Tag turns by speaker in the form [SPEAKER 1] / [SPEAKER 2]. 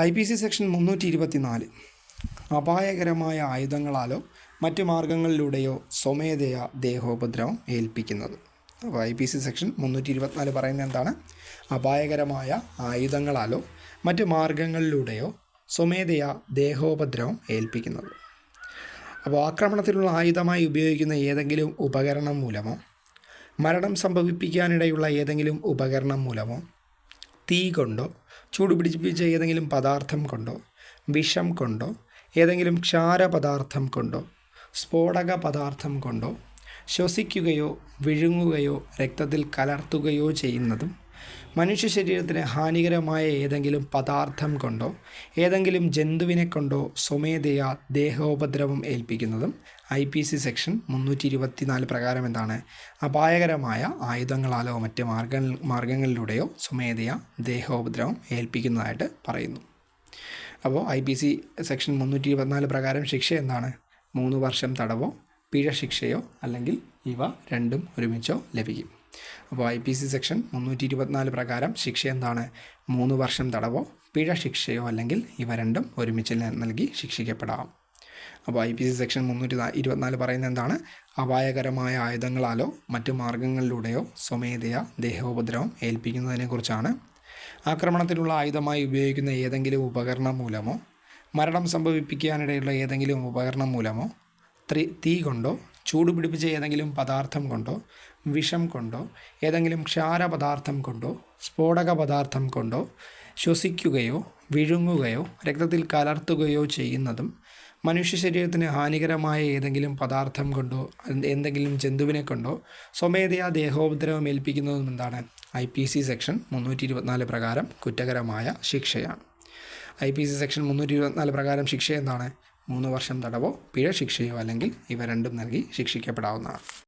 [SPEAKER 1] I P C section മുന്നൂറ്റി ഇരുപത്തിനാല് അപായകരമായ ആയുധങ്ങളാലോ മറ്റു മാർഗങ്ങളിലൂടെയോ സ്വമേധയാ ദേഹോപദ്രവം ഏൽപ്പിക്കുന്നത്. അപ്പോൾ ഐ പി സി സെക്ഷൻ മുന്നൂറ്റി ഇരുപത്തിനാല് പറയുന്നത് എന്താണ്? അപായകരമായ ആയുധങ്ങളാലോ മറ്റു മാർഗങ്ങളിലൂടെയോ സ്വമേധയാ ദേഹോപദ്രവം ഏൽപ്പിക്കുന്നത്. അപ്പോൾ ആക്രമണത്തിനുള്ള ആയുധമായി ഉപയോഗിക്കുന്ന ഏതെങ്കിലും ഉപകരണം മൂലമോ മരണം സംഭവിപ്പിക്കാനിടയുള്ള ഏതെങ്കിലും ഉപകരണം മൂലമോ തീ കൊണ്ടോ ചൂടുപിടിപ്പിച്ച ഏതെങ്കിലും പദാർത്ഥം കൊണ്ടോ വിഷം കൊണ്ടോ ഏതെങ്കിലും ക്ഷാരപദാർത്ഥം കൊണ്ടോ സ്ഫോടക പദാർത്ഥം കൊണ്ടോ ശ്വസിക്കുകയോ വിഴുങ്ങുകയോ രക്തത്തിൽ കലർത്തുകയോ ചെയ്യുന്നതും മനുഷ്യ ശരീരത്തിന് ഹാനികരമായ ഏതെങ്കിലും പദാർത്ഥം കൊണ്ടോ ഏതെങ്കിലും ജന്തുവിനെ കൊണ്ടോ സ്വമേധയാ ദേഹോപദ്രവം ഏൽപ്പിക്കുന്നതും ഐ പി സി സെക്ഷൻ മുന്നൂറ്റി ഇരുപത്തിനാല് പ്രകാരം എന്താണ്? അപായകരമായ ആയുധങ്ങളാലോ മറ്റ് മാർഗ മാർഗങ്ങളിലൂടെയോ സ്വമേധയാ ദേഹോപദ്രവം ഏൽപ്പിക്കുന്നതായിട്ട് പറയുന്നു. അപ്പോൾ ഐ പി സി സെക്ഷൻ മുന്നൂറ്റി ഇരുപത്തിനാല് പ്രകാരം ശിക്ഷ എന്താണ്? മൂന്ന് വർഷം തടവോ പിഴ ശിക്ഷയോ അല്ലെങ്കിൽ ഇവ രണ്ടും ഒരുമിച്ചോ ലഭിക്കും. അപ്പോൾ ഐ പി സി സെക്ഷൻ മുന്നൂറ്റി ഇരുപത്തിനാല് പ്രകാരം ശിക്ഷ എന്താണ്? മൂന്ന് വർഷം തടവോ പിഴ ശിക്ഷയോ അല്ലെങ്കിൽ ഇവ രണ്ടും ഒരുമിച്ച് നൽകി ശിക്ഷിക്കപ്പെടാം. അപ്പോൾ ഐ പി സി സെക്ഷൻ മുന്നൂറ്റി ഇരുപത്തിനാല് പറയുന്നത് എന്താണ്? അപായകരമായ ആയുധങ്ങളാലോ മറ്റു മാർഗങ്ങളിലൂടെയോ സ്വമേധയാ ദേഹോപദ്രവം ഏൽപ്പിക്കുന്നതിനെക്കുറിച്ചാണ്. ആക്രമണത്തിനുള്ള ആയുധമായി ഉപയോഗിക്കുന്ന ഏതെങ്കിലും ഉപകരണം മൂലമോ മരണം സംഭവിപ്പിക്കാനിടയുള്ള ഏതെങ്കിലും ഉപകരണം മൂലമോ തീ കൊണ്ടോ ചൂടുപിടിപ്പിച്ച ഏതെങ്കിലും പദാർത്ഥം കൊണ്ടോ വിഷം കൊണ്ടോ ഏതെങ്കിലും ക്ഷാരപദാർത്ഥം കൊണ്ടോ സ്ഫോടക പദാർത്ഥം കൊണ്ടോ ശ്വസിക്കുകയോ വിഴുങ്ങുകയോ രക്തത്തിൽ കലർത്തുകയോ ചെയ്യുന്നതും മനുഷ്യ ശരീരത്തിന് ഹാനികരമായ ഏതെങ്കിലും പദാർത്ഥം കൊണ്ടോ എന്തെങ്കിലും ജന്തുവിനെ കൊണ്ടോ സ്വമേധയാ ദേഹോപദ്രവം ഏൽപ്പിക്കുന്നതും എന്താണ്? ഐ പി സി സെക്ഷൻ മുന്നൂറ്റി ഇരുപത്തിനാല് പ്രകാരം കുറ്റകരമായ ശിക്ഷയാണ്. ഐ പി സി സെക്ഷൻ മുന്നൂറ്റി ഇരുപത്തിനാല് പ്രകാരം ശിക്ഷ എന്താണ്? മൂന്ന് വർഷം തടവോ പിഴ ശിക്ഷയോ അല്ലെങ്കിൽ ഇവ രണ്ടും നൽകി ശിക്ഷിക്കപ്പെടാവുന്നതാണ്.